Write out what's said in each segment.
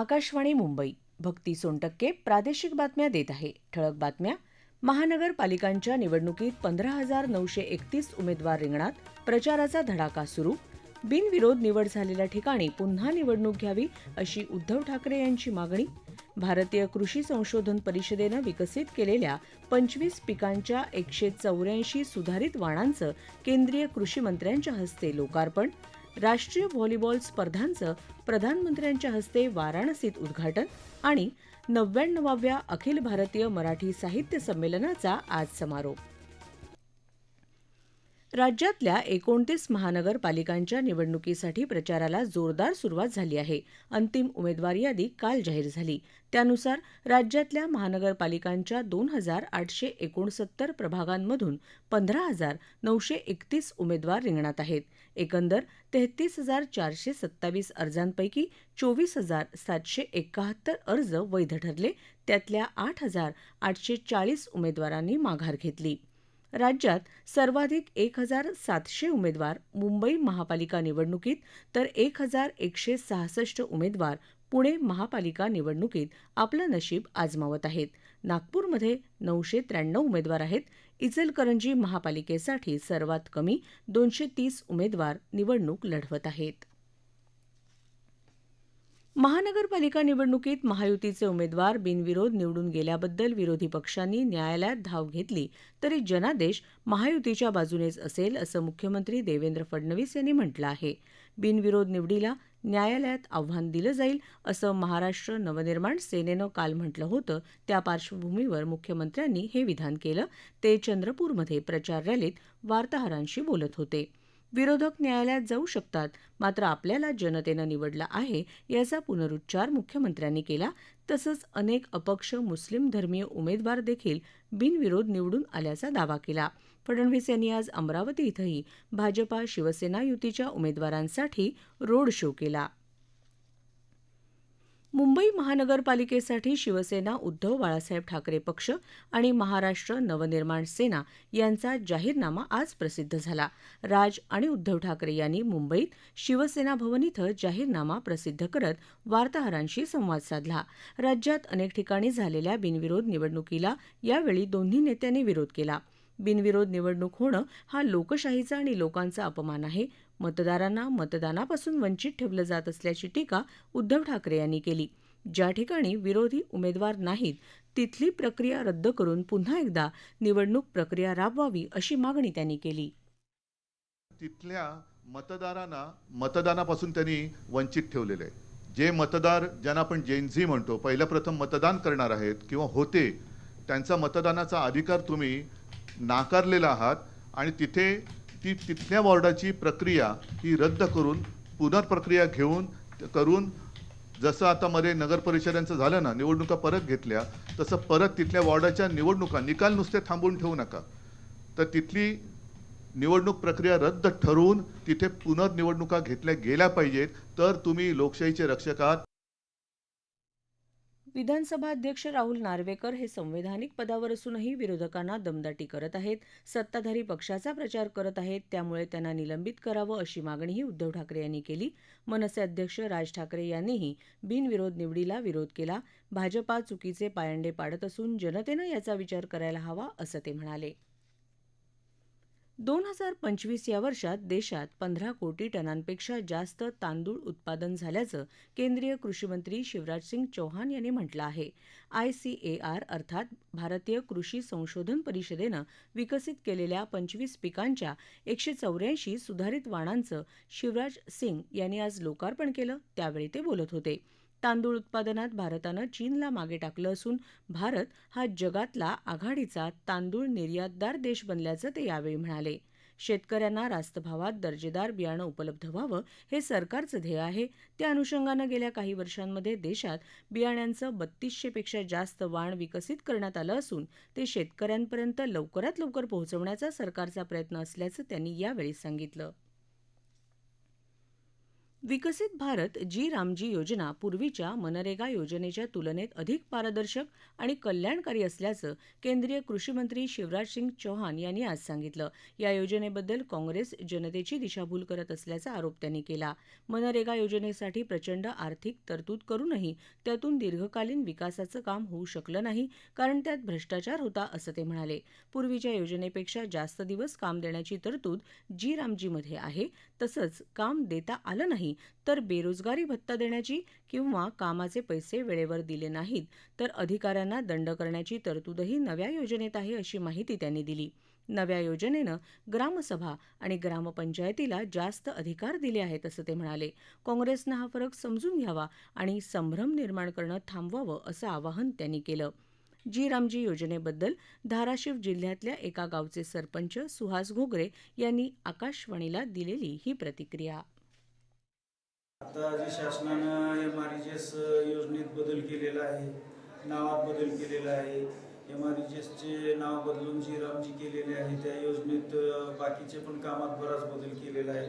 आकाशवाणी मुंबई. भक्ती सोनटक्के प्रादेशिक बातम्या देत आहे. ठळक बातम्या. महानगरपालिकांच्या निवडणुकीत पंधरा हजार नऊशे एकतीस उमेदवार रिंगणात प्रचाराचा धडाका सुरू. बिनविरोध निवड झालेल्या ठिकाणी पुन्हा निवडणूक घ्यावी अशी उद्धव ठाकरे यांची मागणी. भारतीय कृषी संशोधन परिषदेनं विकसित केलेल्या पंचवीस पिकांच्या एकशे चौऱ्याऐंशी सुधारित वाणांचं केंद्रीय कृषी मंत्र्यांच्या हस्ते लोकार्पण. राष्ट्रीय व्हॉलीबॉल स्पर्धांचं प्रधानमंत्र्यांच्या हस्ते वाराणसीत उद्घाटन आणि नव्याण्णवाव्या अखिल भारतीय मराठी साहित्य संमेलनाचा आज समारोप. राज्यातल्या एकोणतीस महानगरपालिकांच्या निवडणुकीसाठी प्रचाराला जोरदार सुरुवात झाली आहे. अंतिम उमेदवार यादी काल जाहीर झाली. त्यानुसार राज्यातल्या महानगरपालिकांच्या दोन हजार आठशे एकोणसत्तर प्रभागांमधून पंधरा हजार नऊशे एकतीस उमेदवार रिंगणात आहेत. एकंदर तेहतीस हजार चारशे सत्तावीस अर्जांपैकी चोवीस हजार सातशे एकाहत्तर अर्ज वैध ठरले. त्यातल्या आठ हजार आठशे चाळीस उमेदवारांनी माघार घेतली. राज्यात सर्वाधिक एक हजार सातशे उमेदवार मुंबई महापालिका निवडणुकीत तर एक हजार एकशे सहासष्ट उमेदवार पुणे महापालिका निवडणुकीत आपलं नशीब आजमावत आहेत. नागपूरमध्ये नऊशे त्र्याण्णव उमेदवार आहेत. इचलकरंजी महापालिकेसाठी सर्वात कमी दोनशे तीस उमेदवार निवडणूक लढवत आहेत. महानगरपालिका निवडणुकीत महायुतीचे उमेदवार बिनविरोध निवडून गेल्याबद्दल विरोधी पक्षांनी न्यायालयात धाव घेतली तरी जनादेश महायुतीच्या बाजूनेच असेल असं मुख्यमंत्री देवेंद्र फडणवीस यांनी म्हटलं आहे. बिनविरोध निवडीला न्यायालयात आव्हान दिलं जाईल असं महाराष्ट्र नवनिर्माण सेनेनं काल म्हटलं होतं. त्या पार्श्वभूमीवर मुख्यमंत्र्यांनी हे विधान केलं. ते चंद्रपूरमध्ये प्रचार रॅलीत वार्ताहरांशी बोलत होते. विरोधक न्यायालयात जाऊ शकतात. मात्र आपल्याला जनतेनं निवडलं आहे याचा पुनरुच्चार मुख्यमंत्र्यांनी केला. तसंच अनेक अपक्ष मुस्लिम धर्मीय उमेदवार देखील बिनविरोध निवडून आल्याचा दावा केला. फडणवीस यांनी आज अमरावती इथंही भाजपा शिवसेना युतीच्या उमेदवारांसाठी रोड शो केला. मुंबई महानगरपालिकेसाठी शिवसेना उद्धव बाळासाहेब ठाकरे पक्ष आणि महाराष्ट्र नवनिर्माण सेना यांचा जाहीरनामा आज प्रसिद्ध झाला. राज आणि उद्धव ठाकरे यांनी मुंबईत शिवसेना भवन इथं जाहीरनामा प्रसिद्ध करत वार्ताहरांशी संवाद साधला. राज्यात अनेक ठिकाणी झालेल्या बिनविरोध निवडणुकीला यावेळी दोन्ही नेत्यांनी विरोध केला. बिनविरोध निवडणूक होणं हा लोकशाहीचा आणि लोकांचा अपमान आहे. मतदारांना मतदानापासून वंचित ठेवलं जात असल्याची टीका उद्धव ठाकरे यांनी केली. ज्या ठिकाणी विरोधी उमेदवार नाहीत तिथली प्रक्रिया रद्द करून पुन्हा एकदा निवडणूक प्रक्रिया राबवावी अशी मागणी त्यांनी केली. तिथल्या मतदारांना मतदानापासून त्यांनी वंचित ठेवलेले आहे. जे मतदार ज्यांना आपण जेनझी म्हणतो पहिलं प्रथम मतदान करणार आहेत किंवा होते त्यांचा मतदानाचा अधिकार तुम्ही नाकारलेला आहात आणि तिथे ती तिथल्या वॉर्डाची प्रक्रिया ही रद्द करून पुनर्प्रक्रिया घेऊन करून जसं आता मध्ये नगर परिषदांचं झालं ना निवडणुका परत घेतल्या तसं परत तिथल्या वॉर्डाच्या निवडणुका निकाल नुसते थांबवून ठेवू नका. तर तिथली निवडणूक प्रक्रिया रद्द ठरवून तिथे पुनर्निवडणुका घेतल्या गेल्या पाहिजेत तर तुम्ही लोकशाहीचे रक्षक आहात. विधानसभा अध्यक्ष राहुल नार्वेकर हे संवैधानिक पदावर असूनही विरोधकांना दमदाटी करत आहेत सत्ताधारी पक्षाचा प्रचार करत आहेत त्यामुळे त्यांना निलंबित करावं अशी मागणीही उद्धव ठाकरे यांनी केली. मनसे अध्यक्ष राज ठाकरे यांनीही बिनविरोध निवडीला विरोध केला. भाजपा चुकीचे पायंडे पाडत असून जनतेनं याचा विचार करायला हवा असं ते म्हणाले. दोन हजार पंचवीस या वर्षात देशात पंधरा कोटी टनांपेक्षा जास्त तांदूळ उत्पादन झाल्याचं केंद्रीय कृषीमंत्री शिवराजसिंग चौहान यांनी म्हटलं आहे. आयसीएआर अर्थात भारतीय कृषी संशोधन परिषदेनं विकसित केलेल्या पंचवीस पिकांच्या एकशे चौऱ्याऐंशी सुधारित वाणांचं शिवराज सिंग यांनी आज लोकार्पण केलं. त्यावेळी ते बोलत होते. तांदूळ उत्पादनात भारतानं चीनला मागे टाकलं असून भारत हा जगातला आघाडीचा तांदूळ निर्यातदार देश बनल्याचं ते यावेळी म्हणाले. शेतकऱ्यांना रास्त भावात दर्जेदार बियाणं उपलब्ध व्हावं हे सरकारचं ध्येय आहे. त्या अनुषंगानं गेल्या काही वर्षांमध्ये देशात बियाण्यांचं बत्तीसशेपेक्षा जास्त वाण विकसित करण्यात आलं असून ते शेतकऱ्यांपर्यंत लवकरात लवकर पोहोचवण्याचा सरकारचा प्रयत्न असल्याचं त्यांनी यावेळी सांगितलं. विकसित भारत जी रामजी योजना पूर्वीच्या मनरेगा योजनेच्या तुलनेत अधिक पारदर्शक आणि कल्याणकारी असल्याचं केंद्रीय कृषीमंत्री शिवराज सिंग चौहान यांनी आज सांगितलं. या योजनेबद्दल काँग्रेस जनतेची दिशाभूल करत असल्याचा आरोप त्यांनी केला. मनरेगा योजनेसाठी प्रचंड आर्थिक तरतूद करूनही त्यातून दीर्घकालीन विकासाचं काम होऊ शकलं नाही कारण त्यात भ्रष्टाचार होता असं ते म्हणाले. पूर्वीच्या योजनेपेक्षा जास्त दिवस काम देण्याची तरतूद जी रामजीमध्ये आहे तसंच काम देता आलं नाही तर बेरोजगारी भत्ता देण्याची किंवा कामाचे पैसे वेळेवर दिले नाहीत तर अधिकाऱ्यांना दंड करण्याची तरतूदही नव्या योजनेत आहे अशी माहिती त्यांनी दिली. नव्या योजनेनं ग्रामसभा आणि ग्रामपंचायतीला जास्त अधिकार दिले आहेत असं ते म्हणाले. काँग्रेसनं हा फरक समजून घ्यावा आणि संभ्रम निर्माण करणं थांबवावं असं आवाहन त्यांनी केलं. जी रामजी योजनेबद्दल धाराशिव जिल्ह्यातल्या एका गावचे सरपंच सुहास घोगरे यांनी आकाशवाणीला दिलेली ही प्रतिक्रिया. आता जे शासनानं एम आर जी एस योजनेत बदल केलेला आहे नावात बदल केलेला आहे एम आर जी एसचे नाव बदलून जी रामजी केलेले आहे त्या योजनेत बाकीचे पण कामात बराच बदल केलेला आहे.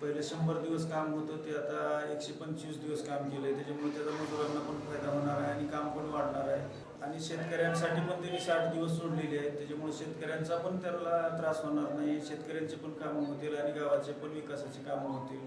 पहिले शंभर दिवस काम होतं ते आता एकशे पंचवीस दिवस काम केलं आहे त्याच्यामुळे त्याचा मजुरांना पण फायदा होणार आहे आणि काम पण वाढणार आहे. आणि शेतकऱ्यांसाठी पण त्यांनी साठ दिवस सोडलेले आहेत त्याच्यामुळे शेतकऱ्यांचा पण त्याला त्रास होणार नाही शेतकऱ्यांचे पण कामं होतील आणि गावाचे पण विकासाची कामं होतील.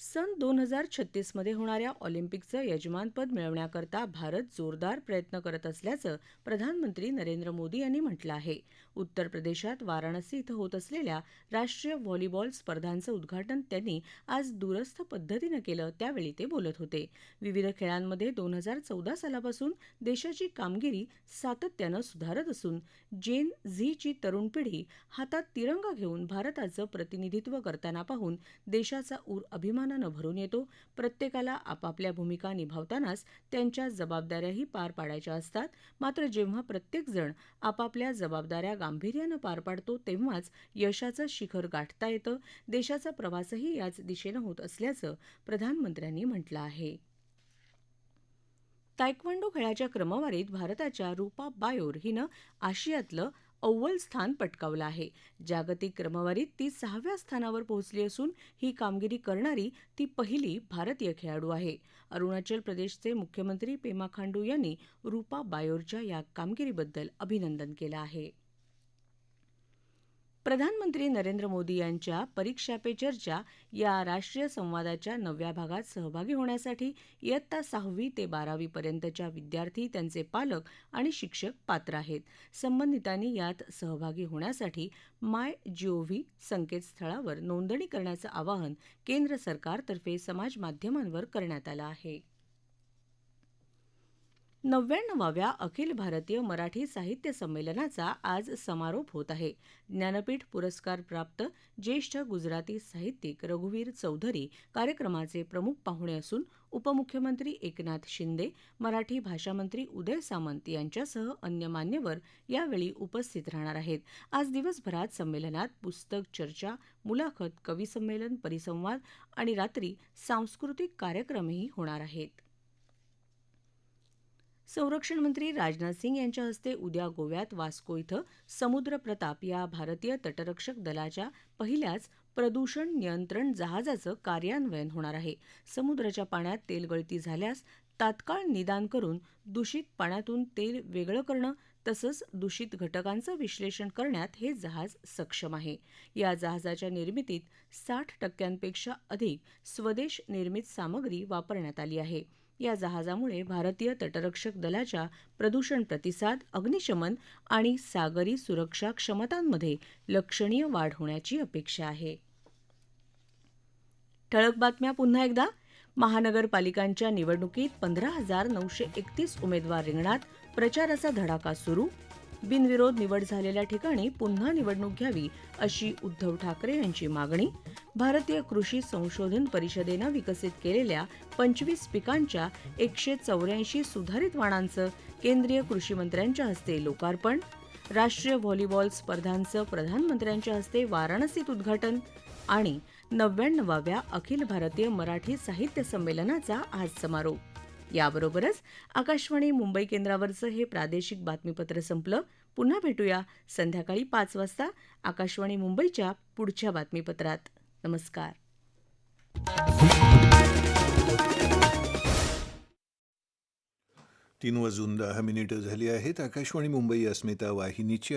सन दोन हजार छत्तीसमध्ये होणाऱ्या ऑलिम्पिकचं यजमानपद मिळवण्याकरता भारत जोरदार प्रयत्न करत असल्याचं प्रधानमंत्री नरेंद्र मोदी यांनी म्हटलं आहे. उत्तर प्रदेशात वाराणसी इथं होत असलेल्या राष्ट्रीय व्हॉलीबॉल स्पर्धांचं उद्घाटन त्यांनी आज दूरस्थ पद्धतीनं केलं त्यावेळी ते बोलत होते. विविध खेळांमध्ये दोन हजार चौदा सालापासून देशाची कामगिरी सातत्यानं सुधारत असून जेन झीची तरुण पिढी हातात तिरंगा घेऊन भारताचं प्रतिनिधित्व करताना पाहून देशाचा ऊर समाधानानं भरून येतो. प्रत्येकाला आपापल्या भूमिका निभावतानाच त्यांच्या जबाबदाऱ्याही पार पाडायच्या असतात. मात्र जेव्हा प्रत्येकजण आपापल्या जबाबदाऱ्या गांभीर्यानं पार पाडतो तेव्हाच यशाचं शिखर गाठता येतं. देशाचा प्रवासही याच दिशेनं होत असल्याचं प्रधानमंत्र्यांनी म्हटलं आहे. तायक्वांडो खेळाच्या क्रमवारीत भारताच्या रूपा बायोर हिनं आशियातलं अव्वल स्थान पटकावलं आहे. जागतिक क्रमवारीत ती सहाव्या स्थानावर पोहोचली असून ही कामगिरी करणारी ती पहिली भारतीय खेळाडू आहे. अरुणाचल प्रदेशचे मुख्यमंत्री पेमा खांडू यांनी रूपा बायोरच्या या कामगिरीबद्दल अभिनंदन केलं आहे. प्रधानमंत्री नरेंद्र मोदी यांच्या परीक्षा पे चर्चा या राष्ट्रीय संवादाच्या नवव्या भागात सहभागी होण्यासाठी इयत्ता सहावी ते बारावीपर्यंतच्या विद्यार्थी त्यांचे पालक आणि शिक्षक पात्र आहेत. संबंधितांनी यात सहभागी होण्यासाठी माय जीओव्ही संकेतस्थळावर नोंदणी करण्याचं आवाहन केंद्र सरकारतर्फे समाजमाध्यमांवर करण्यात आलं आहे. नव्याण्णवाव्या अखिल भारतीय मराठी साहित्य संमेलनाचा आज समारोप होत आहे. ज्ञानपीठ पुरस्कार प्राप्त ज्येष्ठ गुजराती साहित्यिक रघुवीर चौधरी कार्यक्रमाचे प्रमुख पाहुणे असून उपमुख्यमंत्री एकनाथ शिंदे मराठी भाषामंत्री उदय सामंत यांच्यासह अन्य मान्यवर यावेळी उपस्थित राहणार आहेत. आज दिवसभरात संमेलनात पुस्तक चर्चा मुलाखत कविसंमेलन परिसंवाद आणि रात्री सांस्कृतिक कार्यक्रमही होणार आहेत. संरक्षण मंत्री राजनाथ सिंग यांच्या हस्ते उद्या गोव्यात वास्को इथं समुद्र प्रताप या भारतीय तटरक्षक दलाच्या पहिल्याच प्रदूषण नियंत्रण जहाजाचं कार्यान्वयन होणार आहे. समुद्राच्या पाण्यात तेलगळती झाल्यास तात्काळ निदान करून दूषित पाण्यातून तेल वेगळं करणं तसंच दूषित घटकांचं विश्लेषण करण्यात हे जहाज सक्षम आहे. या जहाजाच्या निर्मितीत साठ टक्क्यांपेक्षा अधिक स्वदेश निर्मित सामग्री वापरण्यात आली आहे. या जहाजामुळे भारतीय तटरक्षक दलाच्या प्रदूषण प्रतिसाद अग्निशमन आणि सागरी सुरक्षा क्षमतांमध्ये लक्षणीय वाढ होण्याची अपेक्षा आहे. ठळक बातम्या पुन्हा एकदा. महानगरपालिकांच्या निवडणुकीत पंधरा हजार नऊशे एकतीस उमेदवार रिंगणात प्रचाराचा धडाका सुरू. बिनविरोध निवड झालेल्या ठिकाणी पुन्हा निवडणूक घ्यावी अशी उद्धव ठाकरे यांची मागणी. भारतीय कृषी संशोधन परिषदेनं विकसित केलेल्या पंचवीस पिकांच्या एकशे चौऱ्याऐंशी सुधारित वाणांचं केंद्रीय कृषी मंत्र्यांच्या हस्ते लोकार्पण राष्ट्रीय व्हॉलीबॉल स्पर्धांचं प्रधानमंत्र्यांच्या हस्ते वाराणसीत उद्घाटन आणि नव्याण्णवाव्या अखिल भारतीय मराठी साहित्य संमेलनाचा आज समारोप. याबरोबरच आकाशवाणी मुंबई केंद्रावरचं हे प्रादेशिक बातमीपत्र संपलं. पुन्हा भेटूया संध्याकाळी पाच वाजता आकाशवाणी मुंबईच्या पुढच्या बातमीपत्रात. नमस्कार. तीन वाजून दहा मिनिटं झाली आहेत. आकाशवाणी मुंबई अस्मिता वाहिनीची